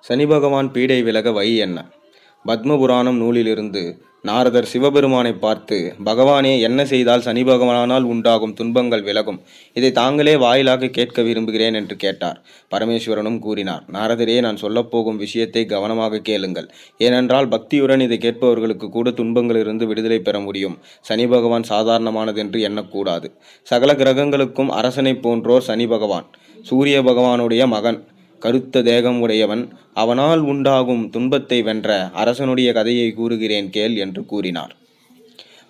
சனி பகவான் பீடை விலக வழி என்ன? பத்மபுராணம் நூலிலிருந்து நாரதர் சிவபெருமானை பார்த்து பகவானே என்ன செய்தால் சனி பகவானால் உண்டாகும் துன்பங்கள் விலகும்? இதை தாங்களே வாயிலாக கேட்க விரும்புகிறேன் என்று கேட்டார். பரமேஸ்வரனும் கூறினார் நாரதரே நான் சொல்லப்போகும் விஷயத்தை கவனமாக கேளுங்கள். ஏனென்றால் பக்தியுடன் இதை கேட்பவர்களுக்கு கூட துன்பங்களிலிருந்து விடுதலை பெற முடியும். சனி பகவான் சாதாரணமானதென்று எண்ணக்கூடாது. சகல கிரகங்களுக்கும் அரசனைப் போன்றோர் சனி பகவான். சூரிய பகவானுடைய மகன். கருத்த தேகம் உடையவன் அவனால் உண்டாகும் துன்பத்தை வென்ற அரசனுடைய கதையை கூறுகிறேன் கேள் என்று கூறினார்.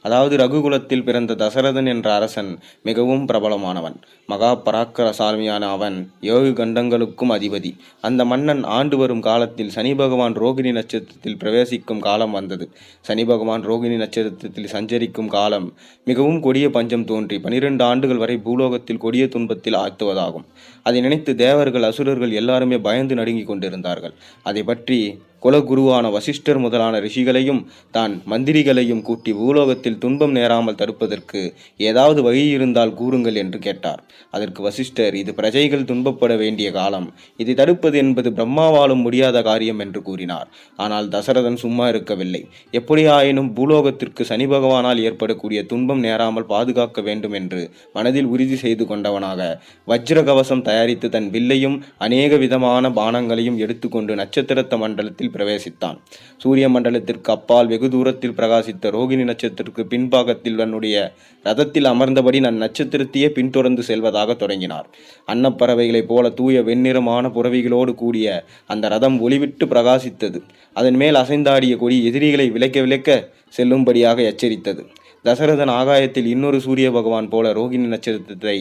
அதாவது ரகுகுலத்தில் பிறந்த தசரதன் என்ற அரசன் மிகவும் பிரபலமானவன். மகா பராக்கிரசாமியான அவன் ஏழு கண்டங்களுக்கும் அதிபதி. அந்த மன்னன் ஆண்டு வரும் காலத்தில் சனி பகவான் ரோகிணி நட்சத்திரத்தில் பிரவேசிக்கும் காலம் வந்தது. சனி பகவான் ரோகிணி நட்சத்திரத்தில் சஞ்சரிக்கும் காலம் மிகவும் கொடிய பஞ்சம் தோன்றி பனிரெண்டு ஆண்டுகள் வரை பூலோகத்தில் கொடிய துன்பத்தில் ஆழ்த்துவதாகும். அதை நினைத்து தேவர்கள் அசுரர்கள் எல்லாருமே பயந்து நடுங்கிக் கொண்டிருந்தார்கள். அதை பற்றி குலகுருவான வசிஷ்டர் முதலான ரிஷிகளையும் தான் மந்திரிகளையும் கூட்டி பூலோகத்தில் துன்பம் நேராமல் தடுப்பதற்கு ஏதாவது வழி இருந்தால் கூறுங்கள் என்று கேட்டார். அதற்கு வசிஷ்டர் இது பிரஜைகள் துன்பப்பட வேண்டிய காலம். இதை தடுப்பது என்பது பிரம்மாவாலும் முடியாத காரியம் என்று கூறினார். ஆனால் தசரதன் சும்மா இருக்கவில்லை. எப்படியாயினும் பூலோகத்திற்கு சனி பகவானால் ஏற்படக்கூடிய துன்பம் நேராமல் பாதுகாக்க வேண்டும் என்று மனதில் உறுதி செய்து கொண்டவனாக வஜ்ர கவசம் தயாரித்து தன் வில்லையும் அநேக விதமான பானங்களையும் எடுத்துக்கொண்டு நட்சத்திரத்த மண்டலத்தில் பிரவேசித்தான். சூரிய மண்டலத்திற்கு அப்பால் வெகு தூரத்தில் பிரகாசித்த ரோகிணி நட்சத்திரத்திற்கு பின்பாகத்தில் தன்னுடைய ரதத்தில் அமர்ந்தபடி நான் நட்சத்திரத்தையே பின்தொடர்ந்து செல்வதாக தொடங்கினார். அன்னப்பறவைகளைப் போல தூய வெண்ணிறமான புறவிகளோடு கூடிய அந்த ரதம் ஒளிவிட்டு பிரகாசித்தது. அதன் மேல் அசைந்தாடிய கொடி எதிரிகளை விலக்க விலக்க செல்லும்படியாக எச்சரித்தது. தசரதன் ஆகாயத்தில் இன்னொரு சூரிய பகவான் போல ரோகிணி நட்சத்திரத்தை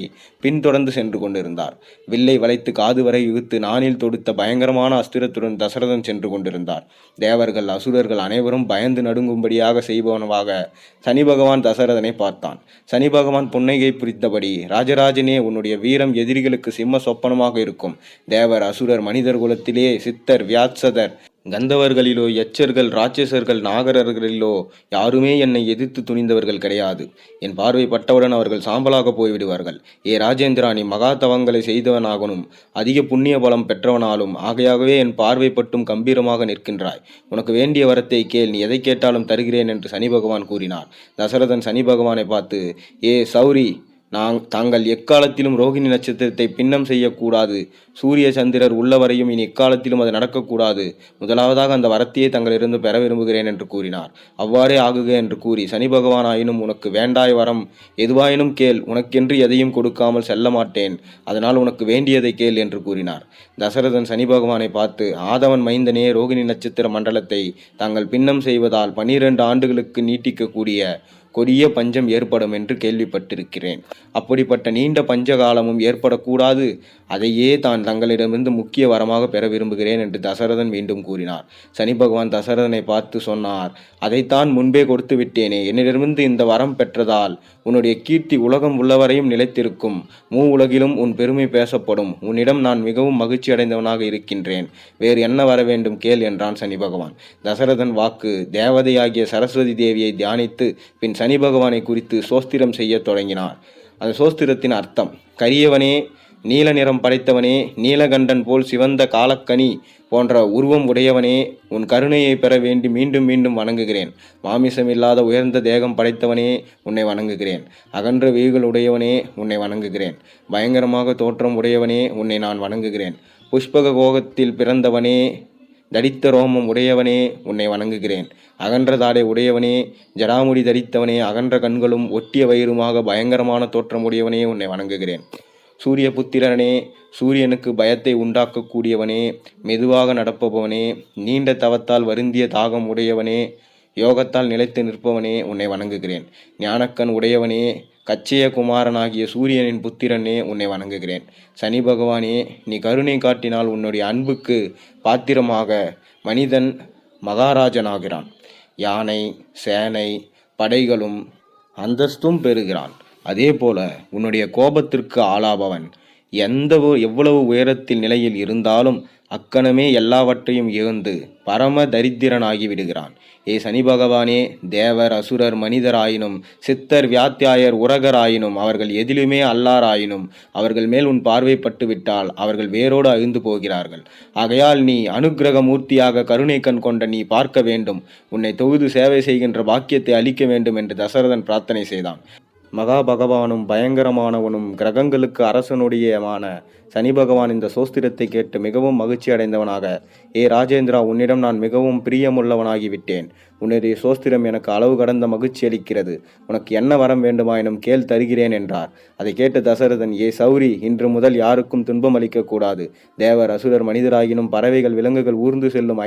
பின்தொடர்ந்து சென்று கொண்டிருந்தார். வில்லை வளைத்து காது வரை இழுத்து நானில் தொடுத்த பயங்கரமான அஸ்திரத்துடன் தசரதன் சென்று கொண்டிருந்தார். தேவர்கள் அசுரர்கள் அனைவரும் பயந்து நடுங்கும்படியாக செய்பவனவாக சனி பகவான் தசரதனை பார்த்தான். சனி பகவான் புன்னகை புரித்தபடி ராஜராஜனே உன்னுடைய வீரம் எதிரிகளுக்கு சிம்ம சொப்பனமாக இருக்கும். தேவர் அசுரர் மனிதர் குலத்திலே சித்தர் வியாத்சதர் கந்தவர்களிலோ யச்சர்கள் ராட்சசர்கள் நாகரர்களிலோ யாருமே என்னை எதிர்த்து துணிந்தவர்கள் கிடையாது. என் பார்வை பட்டவுடன் அவர்கள் சாம்பலாக போய்விடுவார்கள். ஏ ராஜேந்திரா நீ மகா தவங்களை அதிக புண்ணிய பலம் பெற்றவனாலும் ஆகையாகவே என் பார்வை பட்டும் கம்பீரமாக நிற்கின்றாய். உனக்கு வேண்டிய வரத்தை கேள் நீ எதை கேட்டாலும் தருகிறேன் என்று சனி பகவான் கூறினார். தசரதன் சனி பகவானை பார்த்து ஏ சௌரி நாங் தாங்கள் எக்காலத்திலும் ரோகிணி நட்சத்திரத்தை பின்னம் செய்யக்கூடாது. சூரிய சந்திரர் உள்ளவரையும் இனி எக்காலத்திலும் அது நடக்கக்கூடாது. முதலாவதாக அந்த வரத்தையே தங்களிருந்து பெற விரும்புகிறேன் என்று கூறினார். அவ்வாறே ஆகுக என்று கூறி சனி பகவான் ஆயினும் உனக்கு வேண்டாய் வரம். எதுவாயினும் கேள். உனக்கென்று எதையும் கொடுக்காமல் செல்ல மாட்டேன். அதனால் உனக்கு வேண்டியதை கேள் என்று கூறினார். தசரதன் சனி பகவானை பார்த்து ஆதவன் மைந்தனே ரோகிணி நட்சத்திர மண்டலத்தை தாங்கள் பின்னம் செய்வதால் பனிரெண்டு ஆண்டுகளுக்கு நீட்டிக்கக்கூடிய கொடிய பஞ்சம் ஏற்படும் என்று கேள்விப்பட்டிருக்கிறேன். அப்படிப்பட்ட நீண்ட பஞ்சகாலமும் ஏற்படக்கூடாது. அதையே தான் தங்களிடமிருந்து முக்கிய வரமாக பெற விரும்புகிறேன் என்று தசரதன் மீண்டும் கூறினார். சனி பகவான் தசரதனை பார்த்து சொன்னார் அதைத்தான் முன்பே கொடுத்து விட்டேனே என்னிடமிருந்து இந்த வரம் பெற்றதால் உன்னுடைய கீர்த்தி உலகம் உள்ளவரையும் நிலைத்திருக்கும். மூ உலகிலும் உன் பெருமை பேசப்படும். உன்னிடம் நான் மிகவும் மகிழ்ச்சி அடைந்தவனாக இருக்கின்றேன். வேறு என்ன வர வேண்டும் கேள் என்றான் சனி பகவான். தசரதன் வாக்கு தேவதையாகிய சரஸ்வதி தேவியை தியானித்து பின் சனி பகவானை குறித்து சோஸ்திரம் செய்யத் தொடங்கினார். அந்த சோஸ்திரத்தின் அர்த்தம் கரியவனே நீல நிறம் படைத்தவனே நீலகண்டன் போல் சிவந்த காலக்கனி போன்ற உருவம் உடையவனே உன் கருணையை பெற வேண்டி மீண்டும் மீண்டும் வணங்குகிறேன். மாமிசமில்லாத உயர்ந்த தேகம் படைத்தவனே உன்னை வணங்குகிறேன். அகன்ற வெய்கள் உடையவனே உன்னை வணங்குகிறேன். பயங்கரமாக தோற்றம் உடையவனே உன்னை நான் வணங்குகிறேன். புஷ்பக கோகத்தில் பிறந்தவனே தடித்த ரோமம் உடையவனே உன்னை வணங்குகிறேன். அகன்ற தாடை உடையவனே ஜடாமுடி தரித்தவனே அகன்ற கண்களும் ஒட்டிய வயிறுமாக பயங்கரமான தோற்றம் உடையவனே உன்னை வணங்குகிறேன். சூரிய புத்திரனே சூரியனுக்கு பயத்தை உண்டாக்கக்கூடியவனே மெதுவாக நடப்பவனே நீண்ட தவத்தால் வருந்திய தாகம் உடையவனே யோகத்தால் நிலைத்து நிற்பவனே உன்னை வணங்குகிறேன். ஞானக்கண் உடையவனே கச்சய குமாரனாகிய சூரியனின் புத்திரனே உன்னை வணங்குகிறேன். சனி பகவானே நீ கருணை காட்டினால் உன்னுடைய அன்புக்கு பாத்திரமாக மனிதன் மகாராஜனாகிறான். யானை சேனை படைகளும் அந்தஸ்தும் பெறுகிறான். அதே போல உன்னுடைய கோபத்திற்கு ஆளாபவன். எந்த எவ்வளவு உயரத்தில் நிலையில் இருந்தாலும் அக்கணமே எல்லாவற்றையும் இழந்து பரம தரித்திரனாகி விடுகிறான் ஏ சனி பகவானே தேவர் அசுரர் மனிதராயினும் சித்தர் வியாத்தியாயர் உரகராயினும் அவர்கள் எதிலுமே அல்லாராயினும் அவர்கள் மேல் உன் பார்வைப்பட்டு விட்டால் அவர்கள் வேரோடு அழிந்து போகிறார்கள். ஆகையால் நீ அனுக்கிரக மூர்த்தியாக கருணை கண் கொண்ட நீ பார்க்க வேண்டும். உன்னை தொகுது சேவை செய்கின்ற பாக்கியத்தை அளிக்க வேண்டும் என்று தசரதன் பிரார்த்தனை செய்தான். மகா பகவானும் பயங்கரமானவனும் கிரகங்களுக்கு அரசனுடையமான சனி பகவான் இந்த சோஸ்திரத்தை கேட்டு மிகவும் மகிழ்ச்சி அடைந்தவனாக. ஏ ராஜேந்திரா உன்னிடம் நான் மிகவும் பிரியமுள்ளவனாகிவிட்டேன். உன்னுடைய சோஸ்திரம் எனக்கு அளவு கடந்த மகிழ்ச்சி அளிக்கிறது. உனக்கு என்ன வரம் வேண்டுமாயினும் கேள் தருகிறேன் என்றார். அதை கேட்டு தசரதன் ஏ சௌரி இன்று முதல் யாருக்கும் துன்பம் அளிக்கக்கூடாது. தேவர் அசுரர் மனிதராகினும் பறவைகள் விலங்குகள் ஊர்ந்து செல்லும்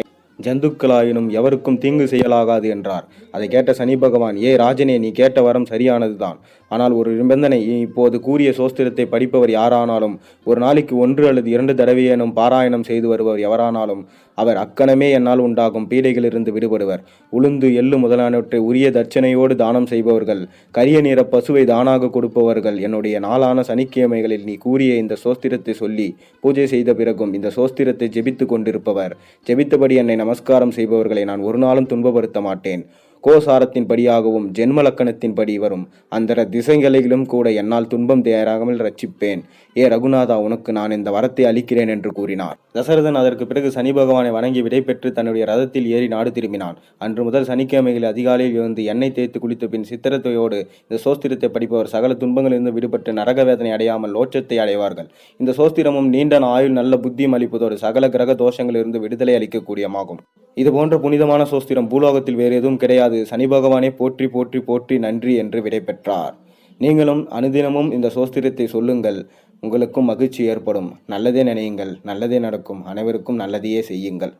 ஜந்துக்களாயினும் எவருக்கும் தீங்கு செய்யலாகாது என்றார். அதை கேட்ட சனி பகவான் ஏ ராஜனே நீ கேட்ட வரம் சரியானதுதான். ஆனால் ஒரு நிபந்தனை இப்போது கூறிய சோஸ்திரத்தை படிப்பவர் யாரானாலும் ஒரு நாளைக்கு ஒன்று அல்லது இரண்டு தடவையேனும் பாராயணம் செய்து வருபவர் எவரானாலும் அவர் அக்கணமே என்னால் உண்டாகும் பீடைகளிலிருந்து விடுபடுவர். உளுந்து எள்ளு முதலானவற்றை உரிய தட்சணையோடு தானம் செய்பவர்கள் கரிய நிற பசுவை தானாக கொடுப்பவர்கள் என்னுடைய நாளான சனிக்கிழமைகளில் நீ கூறிய இந்த சோஸ்திரத்தை சொல்லி பூஜை செய்த பிறகும் இந்த சோஸ்திரத்தை ஜெபித்து கொண்டிருப்பவர். ஜெபித்தபடி என்னை நம நமஸ்காரம் செய்பவர்களை நான் ஒரு நாளும் துன்பப்படுத்த மாட்டேன். கோசாரத்தின் படியாகவும் ஜென்ம லக்கணத்தின்படி வரும் அந்த திசைகளிலும் கூட என்னால் துன்பம் தேராமல் ரட்சிப்பேன். ஏ ரகுநாதா உனக்கு நான் இந்த வரத்தை அளிக்கிறேன் என்று கூறினார். தசரதன் அதற்கு பிறகு சனி பகவானை வணங்கி விடைபெற்று தன்னுடைய ரதத்தில் ஏறி நாடு திரும்பினான். அன்று முதல் சனிக்கிழமைகளில் அதிகாலையில் இருந்து எண்ணெய் தேய்த்து குளித்த பின் சித்திரத்தையோடு இந்த சோஸ்திரத்தை படிப்பவர் சகல துன்பங்களிலிருந்து விடுபட்டு நரக வேதனை அடையாமல் லோச்சத்தை அடைவார்கள். இந்த சோஸ்திரமும் நீண்ட ஆயுள் நல்ல புத்தியும் அளிப்பதோடு சகல கிரக தோஷங்களிலிருந்து விடுதலை அளிக்கக்கூடியமாகும். இது போன்ற புனிதமான சோஸ்திரம் பூலோகத்தில் வேறு எதுவும் கிடையாது. அது சனி பகவானை போற்றி போற்றி போற்றி நன்றி என்று விடைபெற்றார் நீங்களும் அனுதினமும் இந்த சோஸ்திரத்தை சொல்லுங்கள். உங்களுக்கும் மகிழ்ச்சி ஏற்படும். நல்லதே நினையுங்கள். நல்லதே நடக்கும். அனைவருக்கும் நல்லதையே செய்யுங்கள்.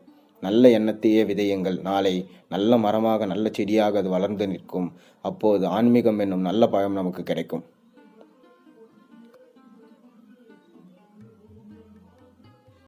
நல்ல எண்ணத்தையே விதையுங்கள். நாளை நல்ல மரமாக நல்ல செடியாக அது வளர்ந்து நிற்கும். அப்போது ஆன்மீகம் என்னும் நல்ல பழம் நமக்கு கிடைக்கும்.